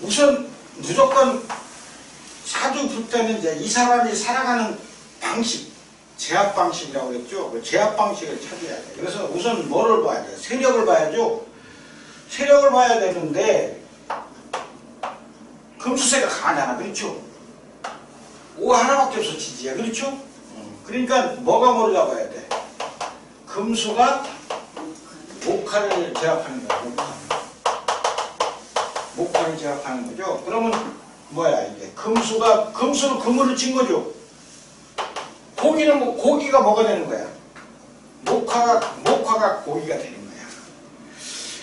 우선 무조건 사주 볼 때는 이제 이 사람이 살아가는 방식, 제압 방식이라고 그랬죠. 그 제압 방식을 찾아야 돼. 그래서 우선 뭐를 봐야 돼? 세력을 봐야죠. 세력을 봐야 되는데 금수세가 강하잖아. 그렇죠? 오 하나밖에 없어 지지야. 그렇죠? 음, 그러니까 뭐가 뭐를 잡아야 돼? 금수가 목화를 제압하는 거야. 목화. 목화를 제압하는 거죠. 그러면 뭐야 이게 금수가 금수로 금을 친 거죠. 고기는 뭐 고기가 뭐가 되는 거야? 목화가 목화가 고기가 되는 거야.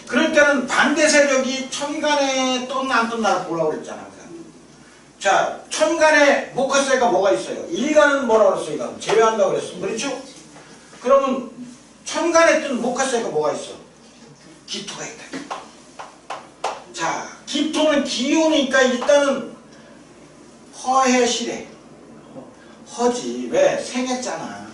그럴 때는 반대 세력이 천간에 떴나 안 떴나 보려고 그랬잖아. 자, 천간에 목화세가 뭐가 있어요? 일간은 뭐라고 그랬어? 이건 제외한다고 그랬어. 그렇죠? 그러면 천간에 뜬 목화세가 뭐가 있어? 기토가 있다. 자, 기토는 기운이니까 일단은 허해시래. 허지. 왜? 생했잖아.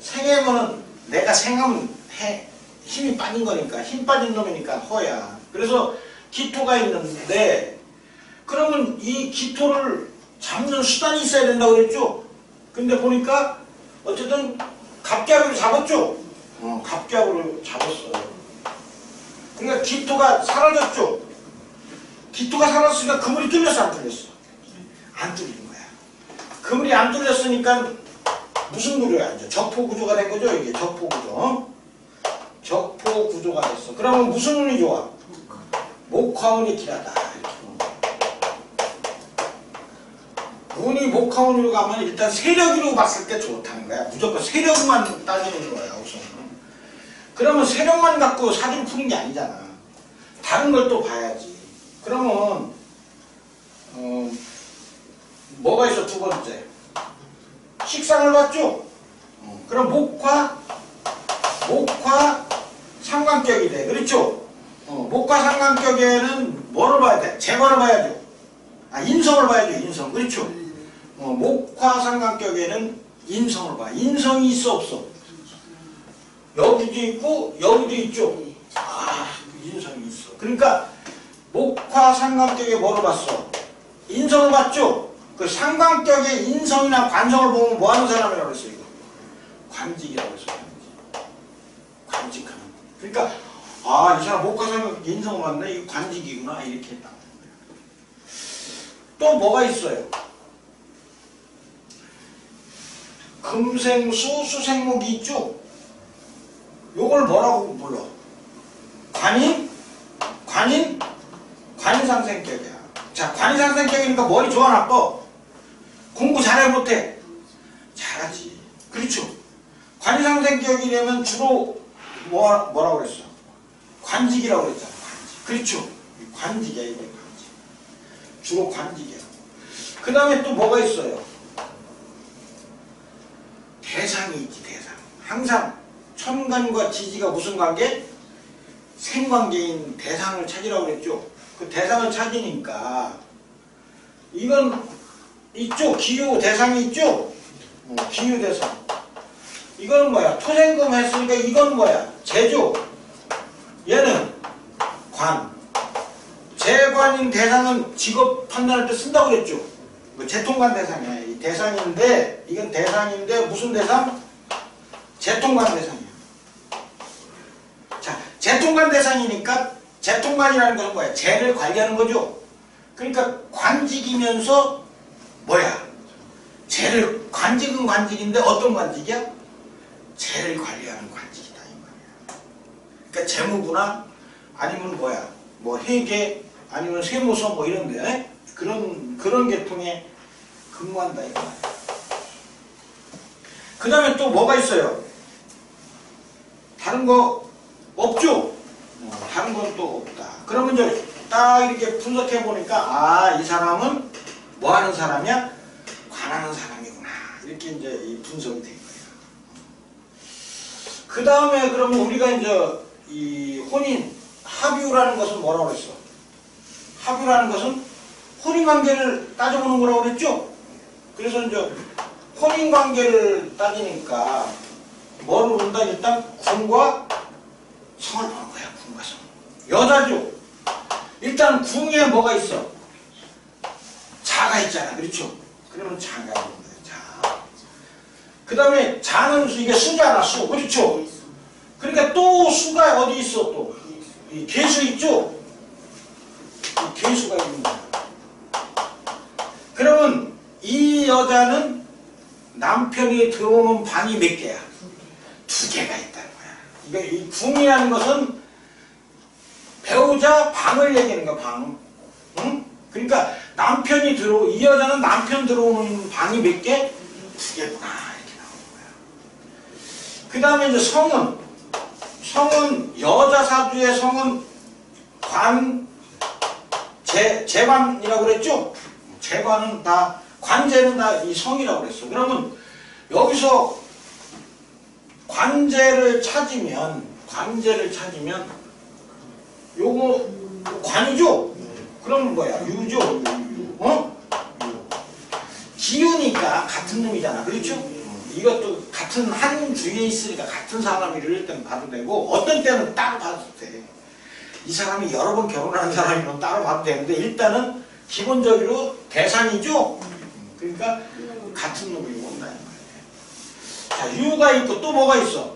생해면은 내가 생하면 해. 힘이 빠진 거니까. 힘 빠진 놈이니까 허야. 그래서 기토가 있는데, 그러면 이 기토를 잡는 수단이 있어야 된다고 그랬죠? 근데 보니까, 어쨌든, 갑갑으로 잡았죠? 어, 갑갑으로 잡았어요. 그러니까 기토가 사라졌죠? 기토가 사라졌으니까 그물이 뚫렸어, 안 뚫렸어? 안 뚫린 거야. 그물이 안 뚫렸으니까 무슨 구조야? 이제 적포 구조가 된 거죠? 이게 적포 구조. 어? 적포 구조가 됐어. 그러면 무슨 운이 좋아? 목화운이 길하다. 운이 목화운으로 가면 일단 세력으로 봤을 때 좋다는 거야. 무조건 세력만 따지는 거야, 우선. 그러면 세력만 갖고 사주를 푸는 게 아니잖아. 다른 걸 또 봐야지. 그러면 어, 뭐가 있어 두 번째 어, 그럼 목화 목화 상관격이 돼 그렇죠? 어, 목화 상관격에는 뭐를 봐야 돼? 재관을 봐야죠 아 인성을 봐야죠 인성 그렇죠? 어, 목화 상관격에는 인성을 봐 인성이 있어 없어? 여기도 있고 여기도 있죠 아 인성이 있어 그러니까 목화 상관격에 뭐를 봤어? 인성을 봤죠? 그 상관격의 인성이나 관성을 보면 뭐 하는 사람이라고 그랬어, 이거? 관직이라고 그랬어, 관직. 관직 하는. 그러니까, 아, 이 사람 목화 상관격 인성을 봤네? 이거 관직이구나. 이렇게 했다. 또 뭐가 있어요? 금생수, 수생목이 있죠? 요걸 뭐라고 불러? 관인? 관인? 관상생격이야. 자, 관상생격이니까 머리 좋아 나빠? 공부 잘해 못해? 잘하지. 그렇죠. 관상생격이려면 주로 뭐, 뭐라고 그랬어? 관직이라고 그랬잖아. 관직. 그렇죠. 이 관직이야, 이게 관직. 주로 관직이야. 그 다음에 또 뭐가 있어요? 대상이 있지, 대상. 항상 천간과 지지가 무슨 관계? 생관계인 대상을 찾으라고 그랬죠. 그 대상을 찾으니까 이건 있죠. 기후 대상이 있죠. 어, 기후 대상. 이거는 뭐야? 토생금 했으니까 이건 뭐야? 제조. 얘는 관. 재관인 대상은 직업 판단할 때 쓴다고 그랬죠. 그 재통관 대상이야. 이 대상인데 이건 대상인데 무슨 대상? 재통관 대상이야. 자, 재통관 대상이니까 재통관이라는 것은 뭐야? 재를 관리하는 거죠. 그러니까 관직이면서 뭐야? 재를 관직은 관직인데 어떤 관직이야? 재를 관리하는 관직이다 이 말이야. 그러니까 재무부나 아니면 뭐야? 뭐 회계 아니면 세무서 뭐 이런 데 에? 그런 그런 계통에 근무한다 이 말이야. 그 다음에 또 뭐가 있어요? 다른 거 없죠? 어, 다른 건 또 없다. 그러면 이제 딱 이렇게 분석해 보니까 아 이 사람은 뭐 하는 사람이야? 관하는 사람이구나. 이렇게 이제 이 분석이 된 거예요. 그 다음에 그러면 우리가 이제 이 혼인 합유라는 것은 뭐라고 그랬어? 합유라는 것은 혼인 관계를 따져보는 거라고 그랬죠? 그래서 이제 혼인 관계를 따지니까 뭐를 본다? 일단 궁과 성을 보는 거야. 궁과 성. 여자죠. 일단 궁에 뭐가 있어? 자가 있잖아. 그렇죠? 그러면 자가 있는 거예요. 자. 그 다음에 자는 수, 이게 수잖아, 수. 그렇죠? 그러니까 또 수가 어디 있어, 또? 이 개수 있죠? 이 개수가 있는 거야. 그러면 이 여자는 남편이 들어오는 방이 몇 개야? 두 개가 있다는 거야. 이거 이 궁이라는 것은 배우자 방을 얘기하는 거야, 방. 응? 그러니까 남편이 들어, 이 여자는 남편 들어오는 방이 몇 개? 두 개구나. 이렇게 나오는 거야. 그 다음에 이제 성은, 성은, 여자 사주의 성은 관, 재, 재관이라고 그랬죠? 재관은 다, 관제는 다 이 성이라고 그랬어. 그러면 여기서 관제를 찾으면, 관제를 찾으면, 요거 관이죠? 그러면 뭐야? 유죠? 어? 기우니까 같은 놈이잖아. 그렇죠? 이것도 같은 한 주위에 있으니까 같은 사람이 이럴 때는 봐도 되고 어떤 때는 따로 봐도 돼. 이 사람이 여러 번 결혼한 사람이면 따로 봐도 되는데 일단은 기본적으로 대상이죠? 그러니까 같은 놈이 온다는 거예요. 자, 유가 있고 또 뭐가 있어?